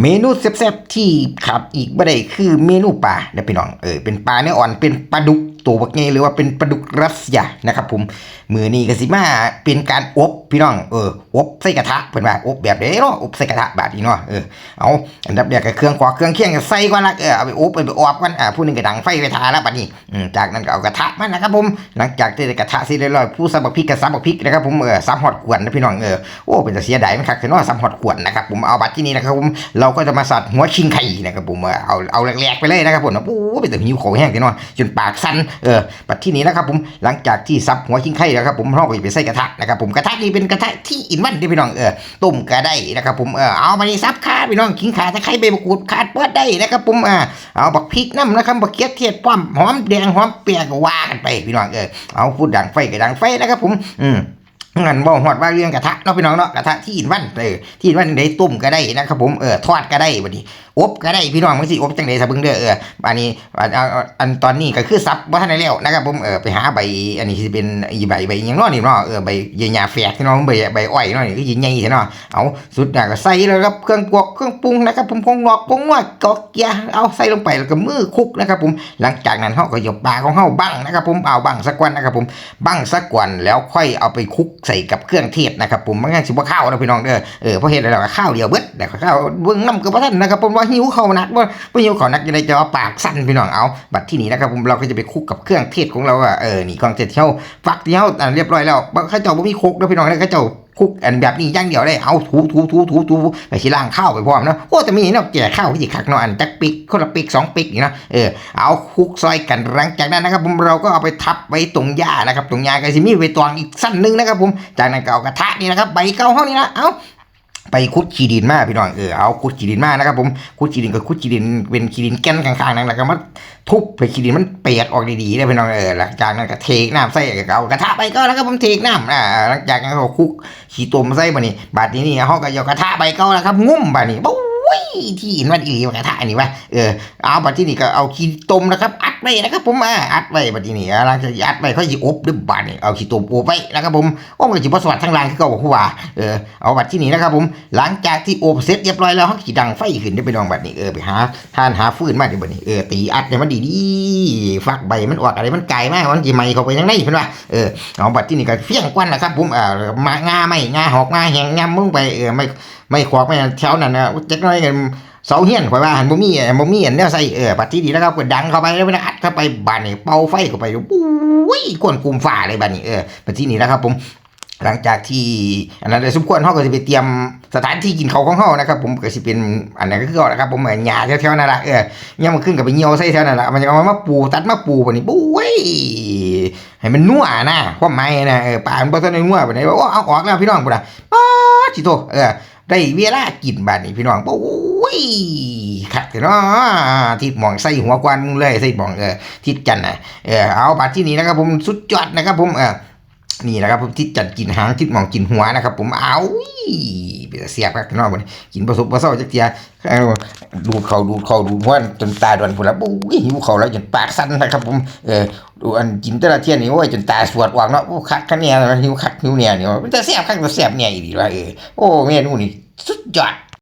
เมนูแซ่บๆที่ขับอีกบ่ได้คือเมนูปลาเด้อพี่น้องเออเป็นปลาเนื้ออ่อนเป็นปลาดุก ตัวบักใหญ่หรือว่าเป็นปลาดุกรัสเซียนะครับผมมือนี้ก็สิมาเป็นการอบพี่น้องเอออบใส่กระทะเพิ่นว่าอบแบบเด้เนาะอบใส่กระทะแบบนี้เนาะเออเอาอันดับแรกก็เครื่องขวาเครื่องเคียงก็ใส่ก่อนละเออเอาไปอบไปไปอบกันอ่าผู้หนึงก็ดังไฟไปทาแล้วบัดนี้อืมจากนั้นก็เอากระทะมานะครับผมหลังจากที่กระทะสิเรียบร้อยผู้ซับบักพริกก็ซับบักพริกนะครับผมเออซับฮอดกวนนะพี่น้องเออโอ้เป็นจะเสียดายมันคักคือเนาะซับฮอดกวนนะครับผมเอาบัดที่นี้นะครับผมเราก็จะมาสัดหัวชิงไข่นะครับผมเออเอาเอาแหลกๆไปเลยนะครับผมโอ้เป็นแต่หิวโขแห้งจังเนาะจนปากสั่นเออบัดที่นี้นะครับผมหลังจากที่ซับหัวชิงไข่แล้วครับผมห้องก็จะไปใส่กระทะนะครับผมกระทะนี้เป็นกระทะที่อินวันที่พี่น้องเออต้มก็ได้นะครับผมเออเอามานี่ซับขาพี่น้องขิงขาตะไคร้ใบมะกรูดขาดเปิดได้นะครับผมอ่าเอาบักพริกน้ำนะครับบักเขียเทียดป้อมหอมแดงหอมเปียกว่ากันไปพี่น้องเออเอาพูดดังไฟก็ดังไฟนะครับผมอืม งันบอกหอดว่าเรื่องกระทะเนาะพี่น้องเนาะกระทะที่อินวันเออที่อินวันได้ต้มก็ได้นะครับผมเออทอดก็ได้บัดนี้อบก็ได้พี่น้องมันสิอบจังได๋ซะเบิ่งเด้อเอออันนี้อันตอนนี้ก็คือซับบ่ทันได้แล้วนะครับผมเออไปหาใบอันนี้สิเป็นอีใบใบหยังเนาะนี่เนาะเออใบหญ้าแฝกพี่น้องใบใบอ้อยเนาะนี่คือใหญ่ๆเนาะเอาสุดท้ายก็ใส่แล้วครับเครื่องกวกเครื่องปรุงนะครับผมผงหลอกผงนัวกอกเกียเอาใส่ลงไปแล้วก็มือคุกนะครับผมหลังจากนั้นเฮาก็หยบปลาของเฮาบังนะครับผมเอาบังสักวันนะครับผมบั้งสักก่อนแล้วค่อยเอาไปคุกใส่กับเครื่องเทศนะครับผมมันงั้นสิบ่ข้าวนะพี่น้องเด้อเออเพราะเฮ็ดแล้วข้าวเดียวเบิดแต่ข้าวเบิ่งน้ำกับ่ทันนะครับผมว่าหิวข้าวนักบ่บ่หิวข้าวนักจะได้จะปากสั่นพี่น้องเอาบัดที่นี้นะครับผมเราก็จะไปคุกกับเครื่องเทศของเราอะเออนี่เครื่องเทศที่เฮาฟักเที่ยวอ่เรียบร้อยแล้วข้าเจ้าไม่มีคกนะพี่น้องข้าเจ้า คุกอันแบบนี้ย่างเดียวได้เอาถูถูถูถูถูไปชิล่างข้าวไปพร้อมเนาะโอ้แต่มีเนาะแก่ข้าวที่คักเนาะอันจักปิกคนละปิกสองปิกนี่เนาะเออเอาคุกซอยกันหลังจากนั้นนะครับผมเราก็เอาไปทับไว้ตรงหญ้านะครับตรงหญ้าก็จะมีไว้ตวงอีกสั้นนึงนะครับผมจากนั้นก็เอากระทะนี่นะครับใบเก้าเฮานี่นะเอา ไปคุดขีดินมาพี่น้องเออเอาคุดขีดินมานะครับผมคุดขีดินก็คุดขีดินเป็นขีดินแก่นข้างๆนั่นแหละก็มาทุบไปขีดินมันเปียกออกดีๆได้พี่น้องเออหลังจากนั้นก็เทน้ำใส่ก็เอากระทะไปก็แล้วครับผมเทน้ำอ่าหลังจากนั้นก็คุกขี้ต้มใส่บานี่บาดนี้นี่เฮาก็เอากระทะใบก่าแล้วครับงุ้มบานี่บุ้ยที่อินวันอีหลีว่ากระทะนนี้วะเออเอาบัดที่นี่ก็เอาขี้ต้มนะครับอัด ไว้นะครับผมอ่าอัดไว้บัดที่นี่หลังจากอัดไว้เขาสิอบด้วยบาดนี่เอาขี้ต้มอบไว้นะครับผมโอ้มันก็สิบ่สวัสดิ์ทั้งรางคือเก่าผู้ว่าเออเอาบัดที่นี่นะครับผมหลังจากที่อบเสร็จเรียบร้อยแล้วเฮาสิดังไฟขึ้นได้ไปลองบัดนี้เออไปหาทานหาฟืนมาดิบัดนี้เออตีอัดให้มันดีๆฟักใบมันออกอะไรมันไกลมากมันสิไหมเข้าไปทางในเพิ่นว่าเออเอาบัดที่นี่ก็เฟี้ยงกวนนะครับผมอ่ามางาไม่งาหอกงาแหงงามมึงไปเออไม่ไม่ขวากไม่แถวนั้นนะจักหน้อยกัน เสาเฮียนข่อยว่าหันบ่มีอะบ่มีอันแนวใส่เออบัดที่นี่นะครับก็ดังเข้าไปแล้วมันอัดเข้าไปบานนี่เป่าไฟเข้าไปปุ้ยกวนกุมฟ้าเลยบานนี้เออบัดที่นี่นะครับผมหลังจากที่อันนั้นเลยสมควรเขาก็จะไปเตรียมสถานที่กินเขาวของเขานะครับ ผมก็สิเป็นอันนั้นก็คือนะครับ ผมเหมือนหญ้าแถวๆนั่นแหละเออย่ามมันขึ้นกับไปเหี่ยวใส่แถวนั่นแหละมันจะเอามาปูตัดมาปูปะนี่ปุ้ยให้มันนัวนะความหมายนะเออป่ามันบ่ทันได้นัวปะนี่ว่าเอาออกแล้วพี่น้องพุ่นน่ะป๊าสิโตเออ ได้เวลากินบัดนี้พี่น้องปุ้ยคักเนาะทิดหมองใส่หัวกวนมึงเลยใส่หมองเออทิดจันนะเออเอาบัดที่นี้นะครับ ผมสุดยอดนะครับ ผมเออนี่นะครับผมที่จัดกินหางที่หมองกินหัวนะครับ ผมเอาเป็นเสียบครับพี่น้องมันกินผสมผสมจักเทียดูดเขาดูดเขาดูดหัวจนตาดวนพุ่นละปุ้ยหิวเขาแล้วจนปากสั่นนะครับผมเออดูอันกินแต่ละเทียนี่โอ้ยจนตาสวดวางเนาะโอ้คักคันเนี่ยหิวคักหิวเนี่ยเนี่ยมันจะเสียบคักจะเสียบเนี่ยอีดีว่าเออโอ้เมนูนี่ สุดยอด